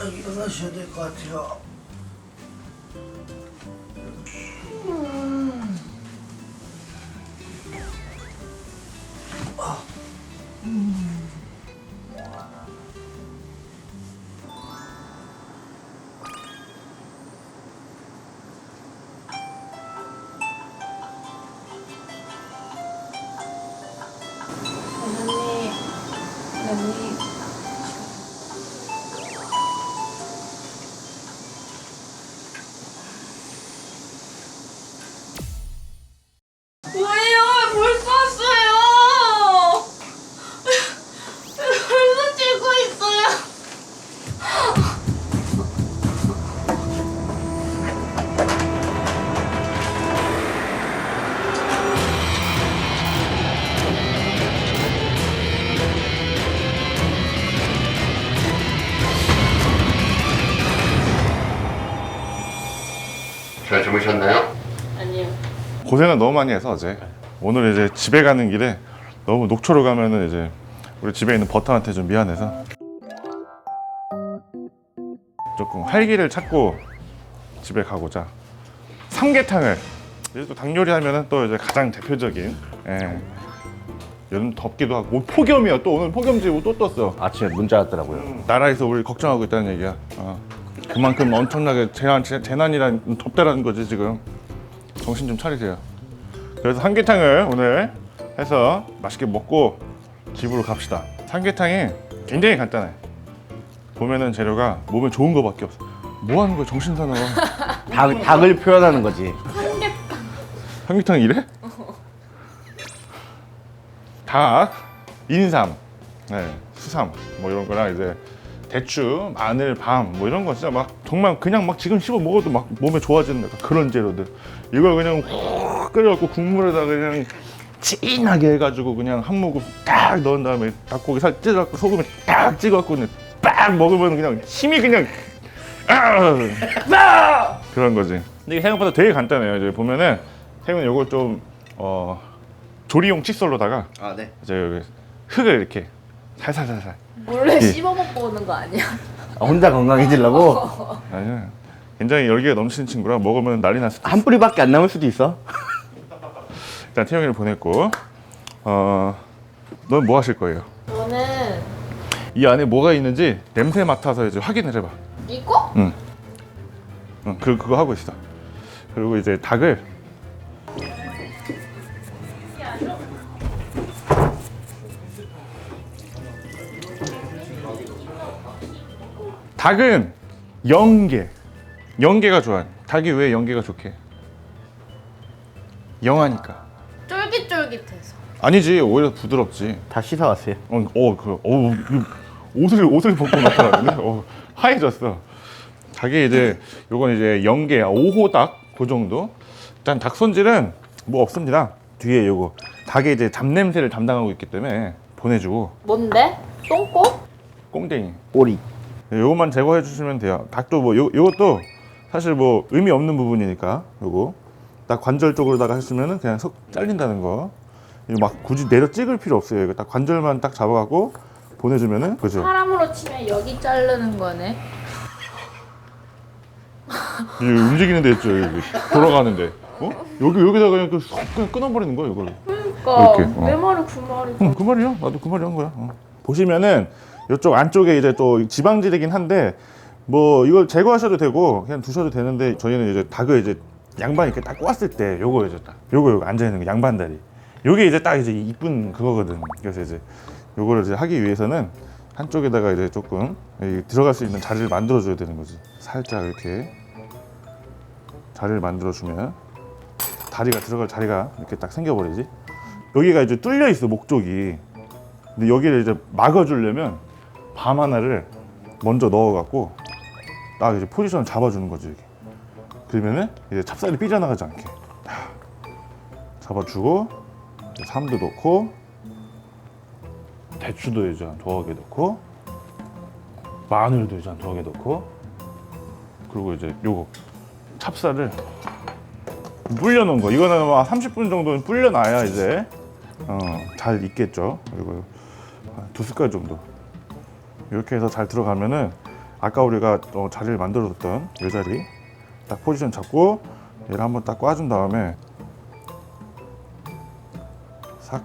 딱 일어나셔 잘 주무셨나요? 아니요. 고생을 너무 많이 해서 어제 오늘 이제 집에 가는 길에 너무 녹초로 가면은 이제 우리 집에 있는 버터한테 좀 미안해서 조금 활기를 찾고 집에 가고자 삼계탕을 이제 또 닭요리 하면은 또 이제 가장 대표적인 예. 여름 덥기도 하고 오, 폭염이야 또 오늘 폭염지고 또 떴어 아침에 문자 왔더라고요. 나라에서 우리 걱정하고 있다는 얘기야 어. 그만큼 엄청나게 재난, 재, 재난이란 덥다라는 거지 지금. 정신 좀 차리세요. 그래서 삼계탕을 오늘 해서 맛있게 먹고 집으로 갑시다. 삼계탕이 굉장히 간단해. 보면은 재료가 몸에 좋은 거밖에 없어. 뭐 하는 거야 정신 사나워. 닭, 닭을 표현하는 거지. 삼계탕 이래? 닭, 인삼, 네, 수삼 뭐 이런 거랑 이제 대추, 마늘, 밤 뭐 이런 거 진짜 막 정말 그냥 막 지금 씹어 먹어도 막 몸에 좋아지는 약간 그런 재료들 이걸 그냥 훅 끓여갖고 국물에다가 그냥 진하게 해가지고 그냥 한 모금 딱 넣은 다음에 닭고기 살 찢어갖고 소금에 딱 찍어갖고 그냥 딱 먹으면 그냥 힘이 그냥 아! 그런 거지. 근데 이게 생각보다 되게 간단해요. 이제 보면은 태훈 요걸 좀 어, 조리용 칫솔로다가 아 네. 이제 여기 흙을 이렇게 살살살살 몰래 예. 씹어먹고 오는 거 아니야? 아, 혼자 건강해지려고 아니 굉장히 열기가 넘치는 친구라 먹으면 난리 났을 때한 뿌리밖에 안 남을 수도 있어. 일단 태영이를 보냈고 어, 넌 뭐 하실 거예요? 저는 이 안에 뭐가 있는지 냄새 맡아서 이제 확인을 해봐. 이거? 응. 응, 그 그거 하고 있어. 그리고 이제 닭을 닭은 영계. 영계가 좋아. 닭이 왜 영계가 좋게? 영하니까. 쫄깃쫄깃해서. 아니지 오히려 부드럽지. 다 씻어왔어요. 어, 어, 그, 어, 이 옷을 옷을 벗고 나타나는데, 어, 하얘졌어. 자기 이제 요건 이제 영계 5호 닭그 정도. 일단 닭 손질은 뭐 없습니다. 뒤에 요거 닭의 이제 잡냄새를 담당하고 있기 때문에 보내주고 뭔데? 똥꼬? 꽁댕이 오리. 요것만 제거해 주시면 돼요. 닭도 뭐 요, 요것도 사실 뭐 의미 없는 부분이니까 요거 딱 관절 쪽으로다가 했으면은 그냥 석 잘린다는 거. 이거 막 굳이 내려 찍을 필요 없어요. 이거 딱 관절만 딱 잡아갖고 보내주면은 그죠? 사람으로 치면 여기 자르는 거네. 이 움직이는 데 있죠 여기 돌아가는데 어 여기 여기다가 그냥, 그, 쏙 그냥 끊어버리는 거야 이걸 그러니까 이렇게, 어. 내 말이 그 말이. 응, 그 말이야 나도 그 말이 한 거야 어. 보시면은 이쪽 안쪽에 이제 또 지방질이긴 한데 뭐 이걸 제거하셔도 되고 그냥 두셔도 되는데 저희는 이제 닭을 이제 양반 이렇게 딱 꼬았을 때 요거 이제 딱 요거 요거 앉아 있는 거 양반 다리. 요게 이제 딱 이제 이쁜 그거거든. 그래서 이제 요거를 이제 하기 위해서는 한쪽에다가 이제 조금 이 들어갈 수 있는 자리를 만들어 줘야 되는 거지. 살짝 이렇게 자리를 만들어 주면 다리가 들어갈 자리가 이렇게 딱 생겨버리지. 여기가 이제 뚫려 있어 목 쪽이. 근데 여기를 이제 막아주려면 밤 하나를 먼저 넣어갖고 딱 이제 포지션을 잡아주는 거지 이렇게. 그러면은 이제 찹쌀이 삐져나가지 않게. 딱 잡아주고 삼도 넣고 대추도 이제 한 두어 개 넣고 마늘도 이제 한 두어 개 넣고 그리고 이제 요거 찹쌀을 불려놓은 거. 이거는 뭐 30분 정도는 불려놔야 이제 어, 잘 익겠죠. 그리고 한두 숟갈 정도 이렇게 해서 잘 들어가면은 아까 우리가 어, 자리를 만들어뒀던 이 자리 딱 포지션 잡고 얘를 한번 딱 꽈준 다음에 싹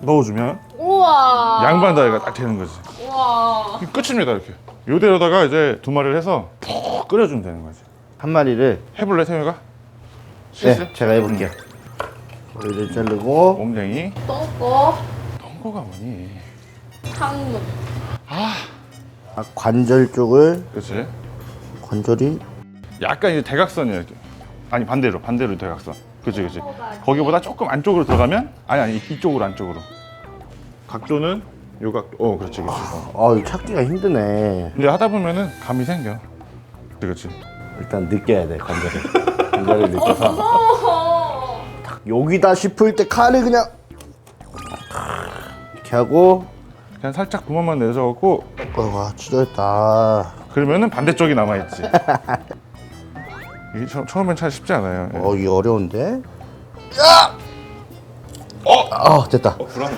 넣어주면 우와. 양반 다리가 딱 되는 거지. 우와. 끝입니다 이렇게. 요대로다가 이제 두 마리를 해서 푹 끓여주면 되는 거지. 한 마리를 해볼래 태우가? 네 제가 해볼게요. 머리를 자르고 옴댕이. 똥꼬. 덩거가 뭐니? 항문. 아, 관절 쪽을 그렇지. 관절이 약간 이제 대각선이야 이렇게. 아니 반대로 반대로 대각선. 그렇지 그렇지. 거기보다 조금 안쪽으로 들어가면 아니 아니 이쪽으로 안쪽으로. 각도는 요 각도. 어 그렇지 그렇지. 어. 아 이거 찾기가 힘드네. 근데 하다 보면은 감이 생겨. 그렇지. 일단 느껴야 돼 관절을. 관절을 느껴서 무서워. 여기다 싶을 때 칼을 그냥 이렇게 하고 그냥 살짝 구멍만 내줘갖고 와 찢어졌다. 그러면은 반대쪽이 남아있지. 이게 처, 처음엔 참 쉽지 않아요. 예. 어 이게 어려운데. 야! 어! 아 됐다. 불안.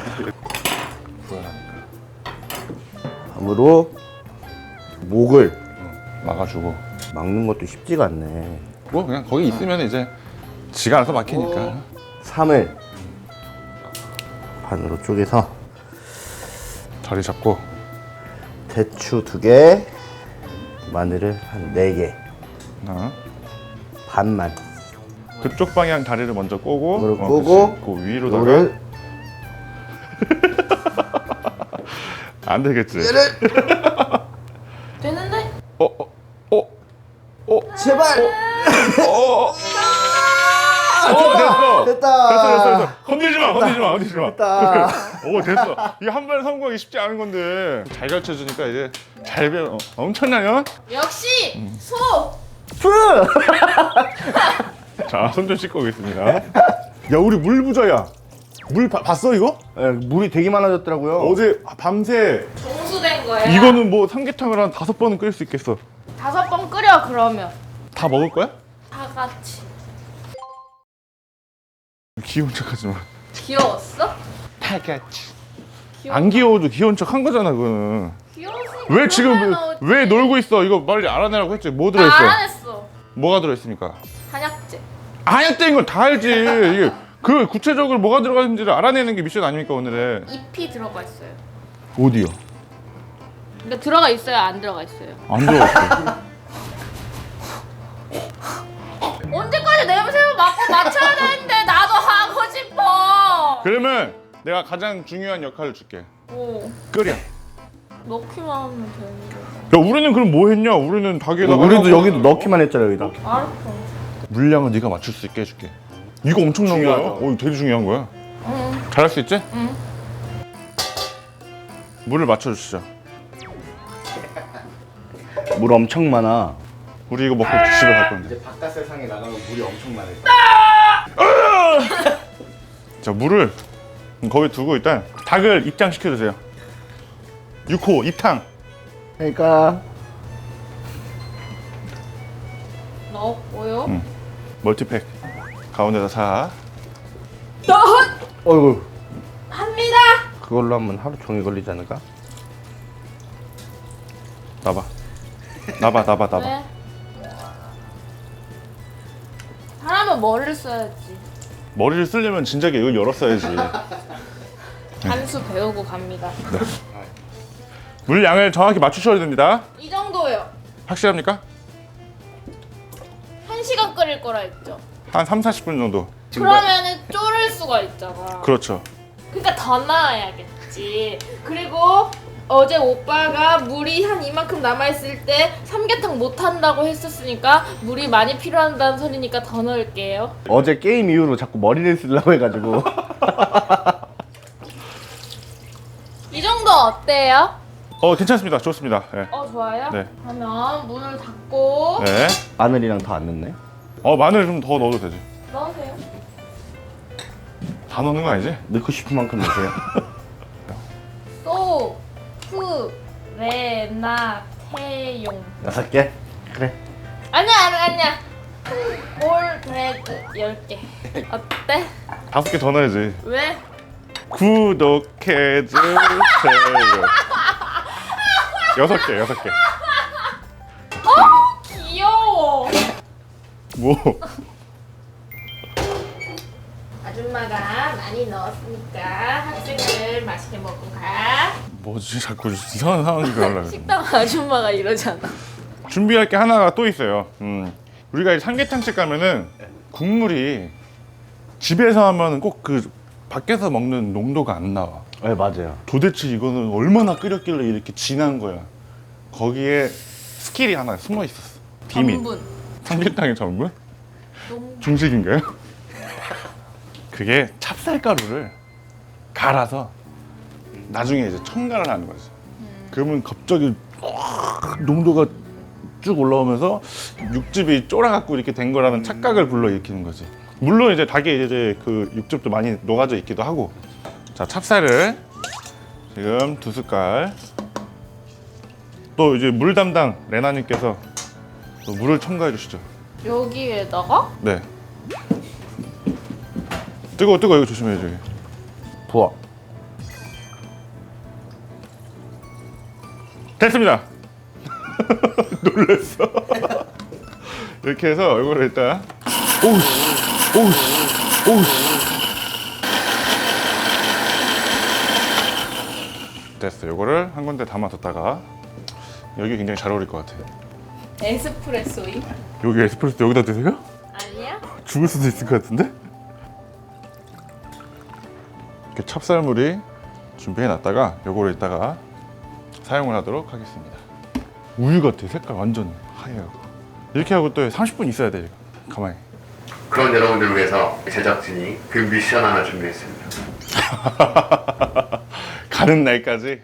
불안하니까. 함으로 목을 막아주고. 막는 것도 쉽지가 않네. 뭐 그냥 거기 있으면 이제 지가 알아서 막히니까. 3을 반으로 쪼개서 자리 잡고. 대추 두 개, 마늘을 한 네 개, 하나. 반만. 그쪽 방향 다리를 먼저 꼬고. 이거를 어, 꼬고, 그치. 그 위로다가. 이거를 안 되겠지. 되는데? 어, 어, 어, 어, 제발. 어, 됐어. 됐다. 됐어, 됐어, 됐어. 건들지 마, 건들지 마, 건들지 마. 됐다. 오, 됐어. 이게 한 번에 성공하기 쉽지 않은 건데. 잘 가르쳐 주니까 이제 잘 배워. 어, 엄청나요? 역시 음. 소. 푸! 자, 손 좀 씻고 오겠습니다. 야, 우리 물 부자야. 물 봐- 봤어 이거? 예, 물이 되게 많아졌더라고요. 어제 밤새 정수된 거야. 이거는 뭐 삼계탕을 한 다섯 번은 끓일 수 있겠어. 다섯 번 끓여 그러면. 다 먹을 거야? 다 같이. 귀여운 척하지 마. 귀여웠어? 다 같이. 귀여워. 안 귀여워도 귀여운 척 한 거잖아, 그거는. 귀여웠으니까 왜 지금 왜. 왜 놀고 있어? 이거 빨리 알아내라고 했지. 뭐나 들어있어? 안 했어. 뭐가 들어있습니까? 한약재. 한약대인 건 다 알지. 이게 그 구체적으로 뭐가 들어가는지를 알아내는 게 미션 아닙니까 오늘의? 잎이 들어가 있어요. 어디요? 그러니까 들어가 있어요, 안 들어가 있어요. 안 들어갔어. 언제까지 냄새를 맡고 맞춰야 싶어. 그러면 내가 가장 중요한 역할을 줄게. 오, 끓여. 넣기만 하면 되는 거잖아. 야 우리는 그럼 뭐 했냐? 우리는 닭에다가 우리도 여기도 넣기만 했잖아 여기다. 알았어. 물량은 네가 맞출 수 있게 해줄게. 이거 엄청난 거야. 중요하죠. 어, 이거 되게 중요한 거야. 응. 잘할 수 있지? 응. 물을 맞춰주시죠. 물 엄청 많아. 우리 이거 먹고 집에 갈 건데. 바깥 세상에 나가면 물이 엄청 많아. 자 물을 거기 두고 일단 닭을 입장시켜 주세요. 6호 입탕. 그러니까 넣었고요. 응. 멀티팩 가운데다 사. 넣었 어이구 합니다. 그걸로 하면 하루 종일 걸리지 않을까? 나봐. 나봐 나봐 나봐. 왜? 사람은 머리를 써야지. 머리를 쓰려면 진작에 이걸 열었어야지. 한수 배우고 갑니다. 물 양을 정확히 맞추셔야 됩니다. 이 정도요. 확실합니까? 한 시간 끓일 거라 했죠. 한 3, 40분 정도. 그러면은 졸을 수가 있잖아. 그렇죠. 그러니까 더 넣어야겠지. 그리고 어제 오빠가 물이 한 이만큼 남아있을 때 삼계탕 못 한다고 했었으니까 물이 많이 필요한다는 소리니까 더 넣을게요. 어제 게임 이후로 자꾸 머리를 쓰려고 해가지고 이 정도 어때요? 어 괜찮습니다. 좋습니다. 네. 어 좋아요? 네. 그러면 문을 닫고 네. 마늘이랑 더안 넣네. 어 마늘 좀 더 넣어도 되지. 넣으세요. 다 넣는 거 아니지? 넣고 싶은 만큼 넣으세요. 외낙태용 여섯 개? 그래. 아니야 아니야 아니야 올레드 10개 어때? 다섯 개 더 넣어야지. 왜? 구독해주세요. 여섯 개, 여섯 개. 어 귀여워 뭐? 아줌마가 많이 넣었으니까 학생들 맛있게 먹고 가 뭐지 자꾸 이상한 상황이 가려고 식당 아줌마가 이러잖아. 준비할 게 하나가 또 있어요. 음, 우리가 이 삼계탕집 가면은 국물이 집에서 하면은 꼭그 밖에서 먹는 농도가 안 나와. 네 맞아요. 도대체 이거는 얼마나 끓였길래 이렇게 진한 거야. 거기에 스킬이 하나 숨어 있었어. 비밀. 전분. 삼계탕의 전분? 너무 중식인가요? 그게 찹쌀가루를 갈아서 나중에 이제 첨가를 하는 거지. 그러면 갑자기 확 농도가 쭉 올라오면서 육즙이 쫄아갖고 이렇게 된 거라는 착각을 불러일으키는 거지. 물론 이제 닭에 이제 그 육즙도 많이 녹아져 있기도 하고. 자 찹쌀을 지금 두 숟갈. 또 이제 물 담당 레나님께서 또 물을 첨가해 주시죠. 여기에다가 네. 뜨거워 뜨거워 이거 조심해야 돼. 부어. 됐습니다. 놀랬어. 이렇게 해서 이거를 일단 오우씨 오우씨 오우씨 됐어. 이거를 한 군데 담아뒀다가 여기 굉장히 잘 어울릴 것 같아. 에스프레소이? 여기 에스프레소 여기다 드세요? 아니야? 죽을 수도 있을 것 같은데? 이렇게 찹쌀물이 준비해 놨다가 요거를 이따가 사용을 하도록 하겠습니다. 우유 같아 색깔 완전 하얘요. 이렇게 하고 또 30분 있어야 돼. 가만히. 그런 여러분들을 위해서 제작진이 그 미션 하나 준비했습니다. 가는 날까지